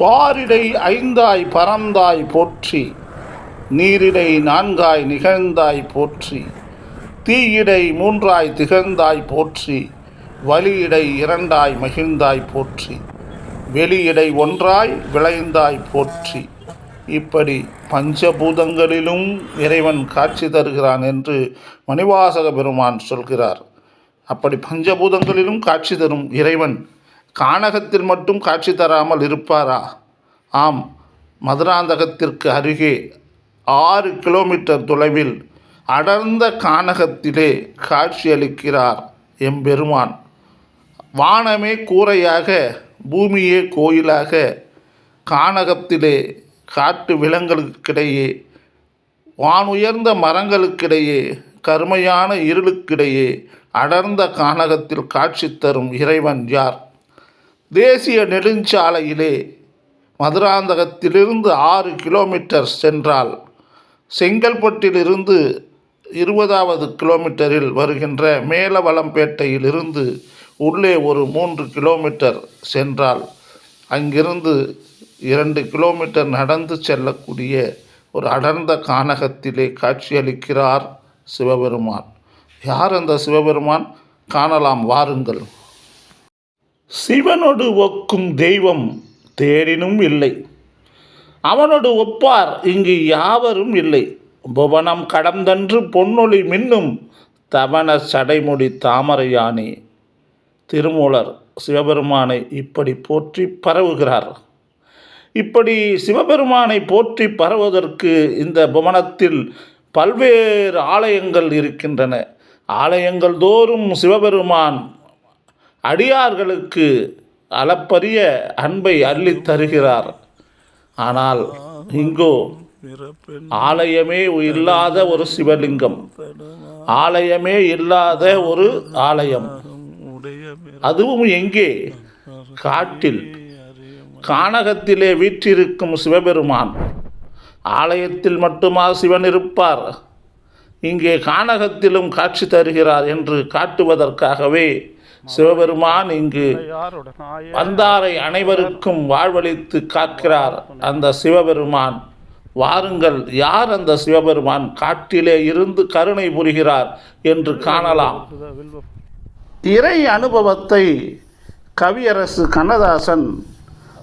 பாரிடை ஐந்தாய் பறந்தாய் போற்றி நீரிடை நான்காய் நிகழ்ந்தாய் போற்றி தீயிடை மூன்றாய் திகழ்ந்தாய் போற்றி வலியிடை இரண்டாய் மகிழ்ந்தாய் போற்றி வெளியிடை ஒன்றாய் விளைந்தாய் போற்றி. இப்படி பஞ்சபூதங்களிலும் இறைவன் காட்சி தருகிறான் என்று மணிவாசக பெருமான் சொல்கிறார். அப்படி பஞ்சபூதங்களிலும் காட்சி தரும் இறைவன் கானகத்தில் மட்டும் காட்சி தராமல் இருப்பாரா? ஆம் மதுராந்தகத்திற்கு அருகே ஆறு கிலோமீட்டர் தொலைவில் அடர்ந்த கானகத்திலே காட்சியளிக்கிறார் எம்பெருமான். வானமே கூரையாக பூமியே கோயிலாக கானகத்திலே காட்டு விலங்குகளுக்கிடையே வானுயர்ந்த மரங்களுக்கிடையே கருமையான இருளுக்கிடையே அடர்ந்த கானகத்தில் காட்சி தரும் இறைவன் யார்? தேசிய நெடுஞ்சாலையிலே மதுராந்தகத்திலிருந்து ஆறு கிலோமீட்டர் சென்றால் செங்கல்பட்டிலிருந்து இருபதாவது கிலோமீட்டரில் வருகின்ற மேலவளம்பேட்டையிலிருந்து உள்ளே ஒரு மூன்று கிலோமீட்டர் சென்றால் அங்கிருந்து இரண்டு கிலோமீட்டர் நடந்து செல்லக்கூடிய ஒரு அடர்ந்த கானகத்திலே காட்சியளிக்கிறார் சிவபெருமான். யார் அந்த சிவபெருமான்? காணலாம் வாருங்கள். சிவனொடு ஒக்கும் தெய்வம் தேடினும் இல்லை. அவனோடு ஒப்பார் இங்கு யாவரும் இல்லை. புவனம் கடந்தன்று பொன்னொளி மின்னும் தவண சடைமுடி தாமரையானே. திருமூலர் சிவபெருமானை இப்படி போற்றி பரவுகிறார். இப்படி சிவபெருமானை போற்றி பரவுவதற்கு இந்த புவனத்தில் பல்வேறு ஆலயங்கள் இருக்கின்றன. ஆலயங்கள் தோறும் சிவபெருமான் அடியார்களுக்கு அளப்பரிய அன்பை அள்ளித் தருகிறார். ஆனால் இங்கோ ஆலயமே இல்லாத ஒரு சிவலிங்கம். ஆலயமே இல்லாத ஒரு ஆலயம். அதுவும் எங்கே? காட்டில். கானகத்திலே வீற்றிருக்கும் சிவபெருமான். ஆலயத்தில் மட்டுமா சிவன் இருப்பார்? இங்கே கானகத்திலும் காட்சி தருகிறார் என்று காட்டுவதற்காகவே சிவபெருமான் இங்கு வந்தாரை அனைவருக்கும் வாழ்வளித்து காக்கிறார் அந்த சிவபெருமான். வாருங்கள் யார் அந்த சிவபெருமான்? காட்டிலே இருந்து கருணை புரிகிறார் என்று காணலாம். இறை அனுபவத்தை கவியரசு கண்ணதாசன்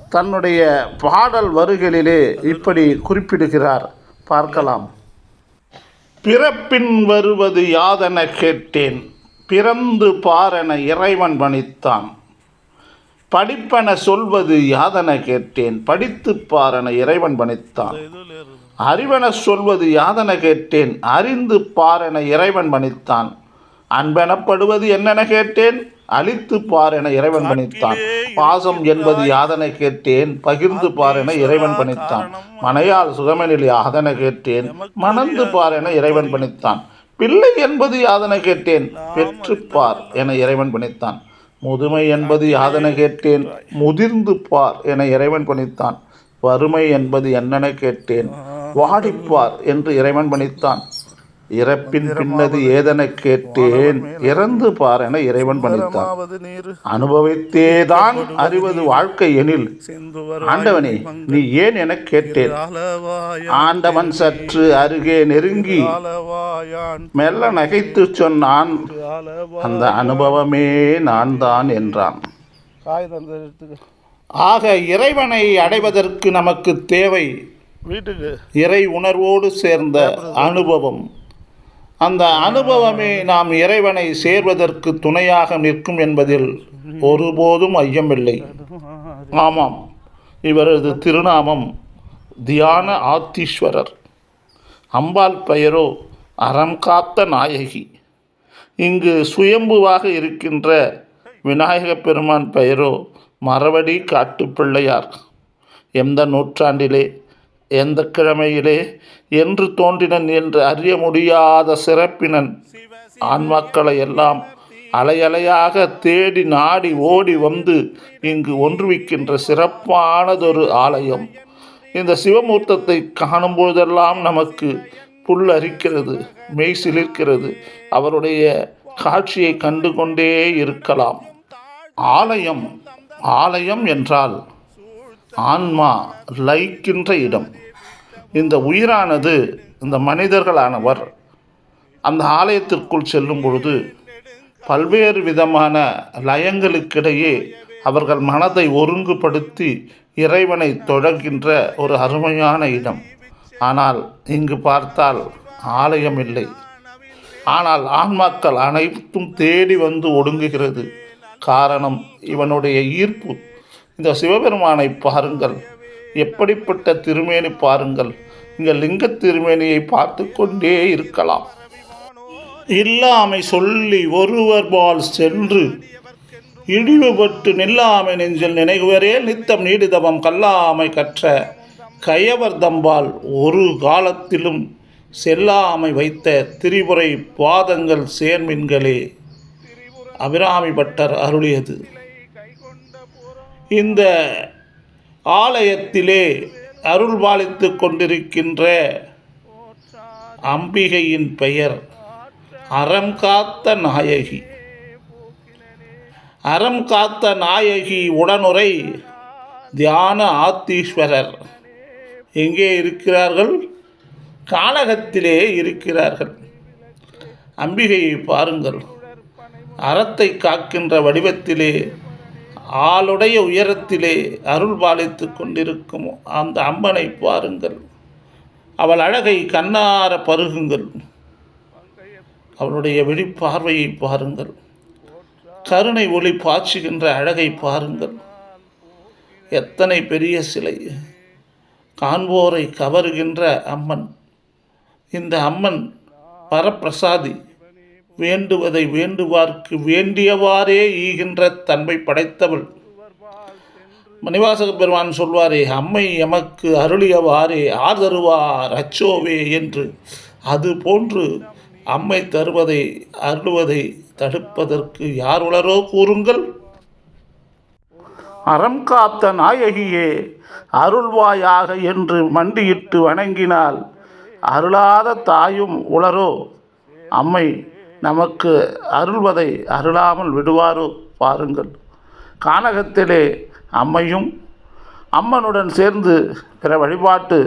தன்னுடைய பாடல் வரிகளிலே இப்படி குறிப்பிடுகிறார். பார்க்கலாம். பிறப்பின் வருவது யாதென கேட்டேன். பிறந்து பாரென இறைவன் பணித்தான் படிப்பென சொல்வது யாதென கேட்டேன் படித்து பாரென இறைவன் பணித்தான் அறிவென சொல்வது யாதென கேட்டேன் அறிந்து பாரென இறைவன் பணித்தான் அன்பெனப்படுவது என்னென கேட்டேன் அழித்து பாரென இறைவன் பணித்தான் பாசம் என்பது யாதென கேட்டேன் பகிர்ந்து பார் என இறைவன் பணித்தான் மனையால் சுகமெனில் யாதென கேட்டேன் மணந்து பார் என இறைவன் பணித்தான் பிள்ளை என்பது யாதென கேட்டேன்? பெற்றுப்பார் என இறைவன் பணித்தான் முதுமை என்பது யாதென கேட்டேன்? முதிர்ந்து பார் என இறைவன் பணித்தான் வறுமை என்பது என்னென கேட்டேன்? வாடிப்பார் என்று இறைவன் பணித்தான் இறப்பின் பின்னது ஏதென கேட்டேன். இறந்து பார் என இறைவன் பணித்தான் அனுபவித்தேதான் அறிவது வாழ்க்கை எனில். ஆண்டவனே நீ ஏன் என கேட்டேன். ஆண்டவன் சற்று அருகே நெருங்கி. மெல்ல நகைத்து சொன்னான். அந்த அனுபவமே நான் தான் என்றான். ஆக இறைவனை அடைவதற்கு நமக்கு தேவை வீட்டுக்கு. இறை உணர்வோடு சேர்ந்த அனுபவம். அந்த அனுபவமே நாம் இறைவனை சேர்வதற்கு துணையாக நிற்கும் என்பதில் ஒருபோதும் ஐயமில்லை. ஆமாம் இவரது திருநாமம் தியான ஆத்தீஸ்வரர். அம்பாள் பெயரோ அறம் காத்த நாயகி. இங்கு சுயம்புவாக இருக்கின்ற விநாயகப் பெருமான் பெயரோ மரவடி காட்டுப்பிள்ளையார். எந்த நூற்றாண்டிலே எந்த கிழமையிலே? என்று தோன்றினன் என்று அறிய முடியாத சிறப்பினன். ஆன்மாக்களை எல்லாம் அலையலையாக தேடி நாடி ஓடி வந்து இங்கு ஒன்றுவிக்கின்ற சிறப்பானதொரு ஆலயம். இந்த சிவமூர்த்தத்தை காணும்போதெல்லாம் நமக்கு புல் அரிக்கிறது மெய் சிலிர்க்கிறது. அவருடைய காட்சியை கண்டு கொண்டே இருக்கலாம். ஆலயம் ஆலயம் என்றால் ஆன்மா லயிக்கின்ற இடம். இந்த உயிரானது இந்த மனிதர்களானவர் அந்த ஆலயத்திற்குள் செல்லும் பொழுது பல்வேறு விதமான லயங்களுக்கிடையே அவர்கள் மனதை ஒருங்குபடுத்தி இறைவனை தொடர்கின்ற ஒரு அருமையான இடம். ஆனால் இங்கு பார்த்தால் ஆலயம் இல்லை ஆனால் ஆன்மாக்கள் அனைத்தும் தேடி வந்து ஒடுங்குகிறது. காரணம் இவனுடைய ஈர்ப்பு. இந்த சிவபெருமானை பாருங்கள். எப்படிப்பட்ட திருமேனி பாருங்கள். இங்கே லிங்க திருமேனியை பார்த்து கொண்டே இருக்கலாம். இல்லாமை சொல்லி ஒருவர்பால் சென்று இழிவுபட்டு நில்லாமை நெஞ்சில் நினைவுவரே நித்தம் நீடிதவம் கல்லாமை கற்ற கயவர் தம்பால் ஒரு காலத்திலும் செல்லாமை வைத்த திரிபுரை பாதங்கள் சேர்மின்களே. அபிராமி பட்டர் அருளியது. இந்த ஆலயத்திலே அருள்பாலித்து கொண்டிருக்கின்ற அம்பிகையின் பெயர் அறம் காத்த நாயகி. அறம் காத்த நாயகி உடனுரை தியான ஆத்தீஸ்வரர். எங்கே இருக்கிறார்கள்? காலகத்திலே இருக்கிறார்கள். அம்பிகையை பாருங்கள். அறத்தை காக்கின்ற வடிவத்திலே ஆளுடைய உயரத்திலே அருள் பாலித்து கொண்டிருக்கும் அந்த அம்மனை பாருங்கள். அவள் அழகை கண்ணார பருகுங்கள். அவளுடைய வெளிப்பார்வையை பாருங்கள். கருணை ஒளி பாய்ச்சுகின்ற அழகை பாருங்கள். எத்தனை பெரிய சிலை. காண்போரை கவருகின்ற அம்மன். இந்த அம்மன் பரப்பிரசாதி. வேண்டுவதை வேண்டுவார்க்கு வேண்டியவாறே ஈகின்ற தன்மை படைத்தவள். மணிவாசக பெருமான் சொல்வாரே அம்மை எமக்கு அருளியவாறே ஆதருவார் அச்சோவே என்று. அது போன்று அம்மை தருவதை அருளுவதை தடுப்பதற்கு யார் உளரோ கூறுங்கள். அறம் காத்த நாயகியே அருள்வாயாக என்று மண்டியிட்டு வணங்கினால் அருளாத தாயும் உளரோ அம்மை நமக்கு அருள்வதை அருளாமல் விடுவாரோ பாருங்கள். கானகத்திலே அம்மையும் அம்மனுடன் சேர்ந்து பிற வழிபாட்டு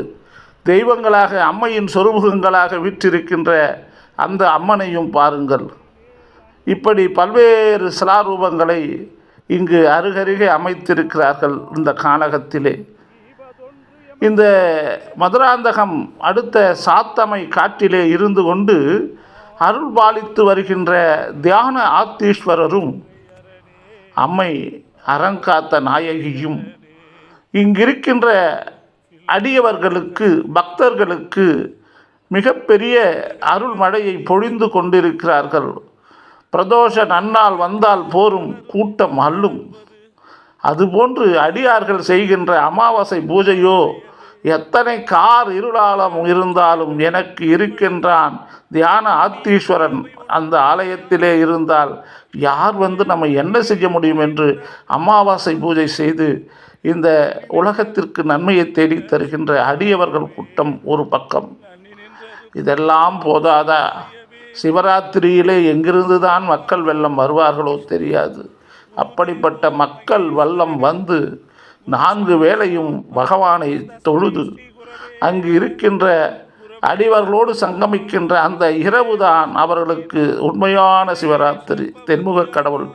தெய்வங்களாக அம்மையின் சொருபுகங்களாக விற்றிருக்கின்ற அந்த அம்மனையும் பாருங்கள். இப்படி பல்வேறு சிலாரூபங்களை இங்கு அருகருகே அமைத்திருக்கிறார்கள் இந்த கானகத்திலே. இந்த மதுராந்தகம் அடுத்த சாத்தமை காட்டிலே இருந்து கொண்டு அருள் பாலித்து வருகின்ற தியான ஆத்தீஸ்வரரும் அம்மை அறங்காத்த நாயகியும் இங்கிருக்கின்ற அடியவர்களுக்கு பக்தர்களுக்கு மிகப்பெரிய அருள் மழையை பொழிந்து கொண்டிருக்கிறார்கள். பிரதோஷ நன்னால் வந்தால் போரும் கூட்டம் அல்லும் அதுபோன்று அடியார்கள் செய்கின்ற அமாவாசை பூஜையோ எத்தனை கார் இருளாலம் இருந்தாலும் எனக்கு இருக்கின்றான். தியான ஆத்தீஸ்வரன் அந்த ஆலயத்திலே இருந்தால் யார் வந்து நம்ம என்ன செய்ய முடியும் என்று அமாவாசை பூஜை செய்து இந்த உலகத்திற்கு நன்மையை தேடித் தருகின்ற அடியவர்கள் கூட்டம் ஒரு பக்கம். இதெல்லாம் போதாதா? சிவராத்திரியிலே எங்கிருந்து தான் மக்கள் வெள்ளம் வருவார்களோ தெரியாது. அப்படிப்பட்ட மக்கள் வல்லம் வந்து நான்கு வேளையும் பகவானை தொழுது அங்கு இருக்கின்ற அடிவர்களோடு சங்கமிக்கின்ற அந்த இரவுதான் அவர்களுக்கு உண்மையான சிவராத்திரி. தென்முக கடவுள்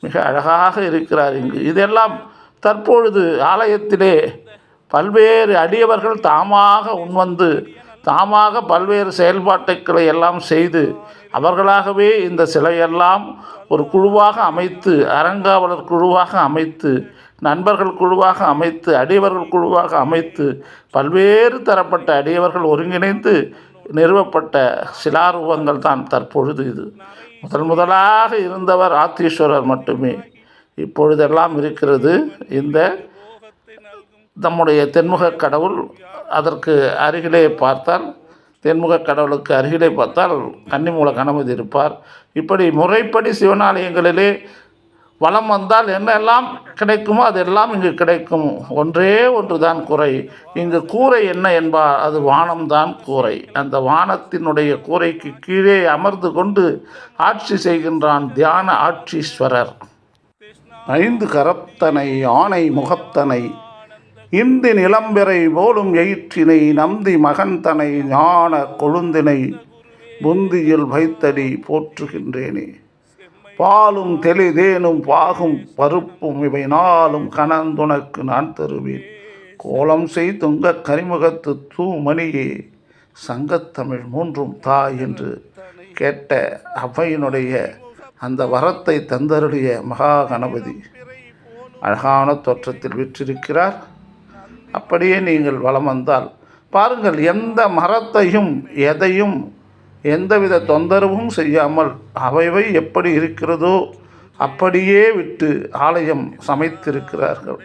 மிக அழகாக இருக்கிறார் இங்கு. இதெல்லாம் தற்பொழுது ஆலயத்திலே பல்வேறு அடியவர்கள் தாமாக உண்வந்து தாமாக பல்வேறு செயல்பாட்டுக்களை எல்லாம் செய்து அவர்களாகவே இந்த சிலையெல்லாம் ஒரு குழுவாக அமைத்து அறங்காவலர் குழுவாக அமைத்து நண்பர்கள் குழுவாக அமைத்து அடியவர்கள் குழுவாக அமைத்து பல்வேறு தரப்பட்ட அடியவர்கள் ஒருங்கிணைந்து நிறுவப்பட்ட சிலாரூபங்கள் தான் தற்பொழுது இது. முதல் முதலாக இருந்தவர் ஆத்தீஸ்வரர் மட்டுமே. இப்பொழுதெல்லாம் இருக்கிறது இந்த நம்முடைய தென்முக கடவுள். அதற்கு அருகிலே பார்த்தால் தென்முக கடவுளுக்கு அருகிலே பார்த்தால் கன்னிமூல கணபதி இருப்பார். இப்படி முறைப்படி சிவனாலயங்களிலே வலம் வந்தால் என்னெல்லாம் கிடைக்குமோ அதெல்லாம் இங்கு கிடைக்கும். ஒன்றே ஒன்று தான் குறை இங்கு கூரை என்ன என்பார்? அது வானம்தான் கூரை. அந்த வானத்தினுடைய கூரைக்கு கீழே அமர்ந்து கொண்டு ஆட்சி செய்கின்றான் தியான ஆட்சீஸ்வரர். ஐந்து கரத்தனை ஆணை முகத்தனை இந்தி நிலம்பெறை போலும் எயிற்றினை நந்தி மகந்தனை ஞான கொழுந்தினை புந்தியில் வைத்தடி போற்றுகின்றேனே. பாலும் தெளிதேனும் பாகும் பருப்பும் இவை நாளும் கணந்துனக்கு நான் தருவேன். கோலம் செய்துங்க கரிமுகத்து தூமணியே சங்கத்தமிழ் மூன்றும் தா என்று கேட்ட அவ்வையினுடைய அந்த வரத்தை தந்தருடைய மகா கணபதி அழகான தோற்றத்தில் விற்றிருக்கிறார். அப்படியே நீங்கள் வளம் வந்தால் பாருங்கள் எந்த மரத்தையும் எதையும் எந்தவித தொந்தரவும் செய்யாமல் அவைவை எப்படி இருக்கிறதோ அப்படியே விட்டு ஆலயம் சமைத்திருக்கிறார்கள்.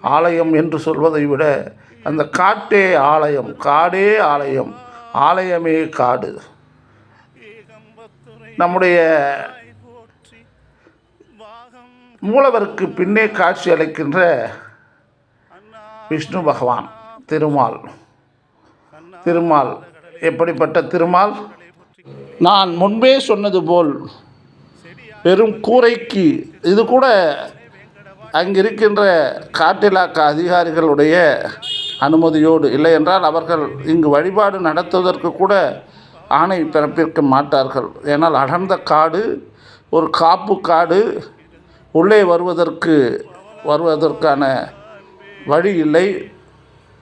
ஆலயம் என்று சொல்வதை விட அந்த காட்டே ஆலயம் காடே ஆலயம் ஆலயமே காடு. நம்முடைய மூலவருக்கு பின்னே காட்சி அளிக்கின்ற விஷ்ணு பகவான் திருமால். திருமால் எப்படிப்பட்ட திருமால்? நான் முன்பே சொன்னது போல் வெறும் கூரைக்கு இது கூட அங்கிருக்கின்ற காட்டிலாக்க அதிகாரிகளுடைய அனுமதியோடு இல்லை என்றால் அவர்கள் இங்கு வழிபாடு நடத்துவதற்கு கூட ஆணை பிறப்பிக்க மாட்டார்கள். ஏனால் அடர்ந்த காடு ஒரு காப்பு காடு உள்ளே வருவதற்கு வருவதற்கான வழி இல்லை.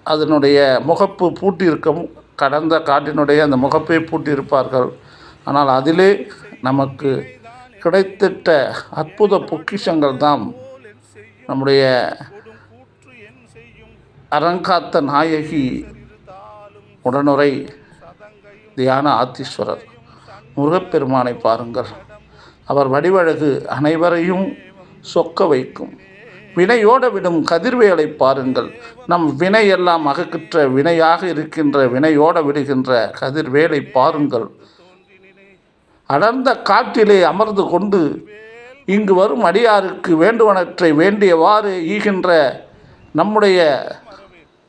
அதனுடைய முகப்பு பூட்டியிருக்கவும் கடந்த காட்டினுடைய அந்த முகப்பை பூட்டியிருப்பார்கள். ஆனால் அதிலே நமக்கு கிடைத்திட்ட அற்புத பொக்கிஷங்கள் தான் நம்முடைய அறங்காத்த நாயகி உடனுரை தியான ஆத்தீஸ்வரர். முருகப்பெருமானை பாருங்கள். அவர் வடிவழகு அனைவரையும் சொக்க வைக்கும். வினையோட விடும் கதிர்வேலை பாருங்கள். நம் வினையெல்லாம் அகக்கின்ற வினையாக இருக்கின்ற வினையோட விடுகின்ற கதிர்வேலை பாருங்கள். அடர்ந்த காட்டிலே அமர்ந்து கொண்டு இங்கு வரும் அடியாருக்கு வேண்டுவனற்றை வேண்டியவாறு ஈகின்ற நம்முடைய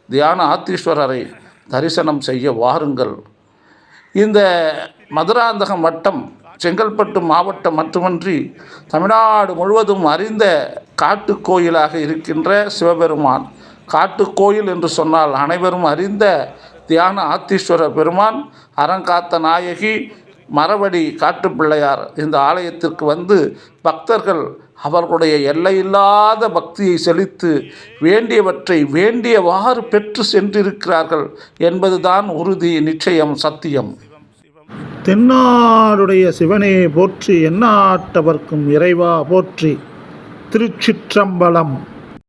தியான ஆத்தீஸ்வரரை தரிசனம் செய்ய வாருங்கள். இந்த மதுராந்தகம் வட்டம் செங்கல்பட்டு மாவட்டம் மட்டுமன்றி தமிழ்நாடு முழுவதும் அறிந்த காட்டுக்கோயிலாக இருக்கின்ற சிவபெருமான். காட்டுக்கோயில் என்று சொன்னால் அனைவரும் அறிந்த தியான ஆத்தீஸ்வர பெருமான் அறங்காத்த நாயகி மரவடி காட்டுப்பிள்ளையார். இந்த ஆலயத்திற்கு வந்து பக்தர்கள் அவர்களுடைய எல்லையில்லாத பக்தியை செலுத்து வேண்டியவற்றை வேண்டியவாறு பெற்று சென்றிருக்கிறார்கள் என்பதுதான் உறுதி நிச்சயம் சத்தியம். தென்னாடுடைய சிவனே போற்றி எண்ணாட்டவர்க்கும் இறைவா போற்றி. திருச்சிற்றம்பலம்.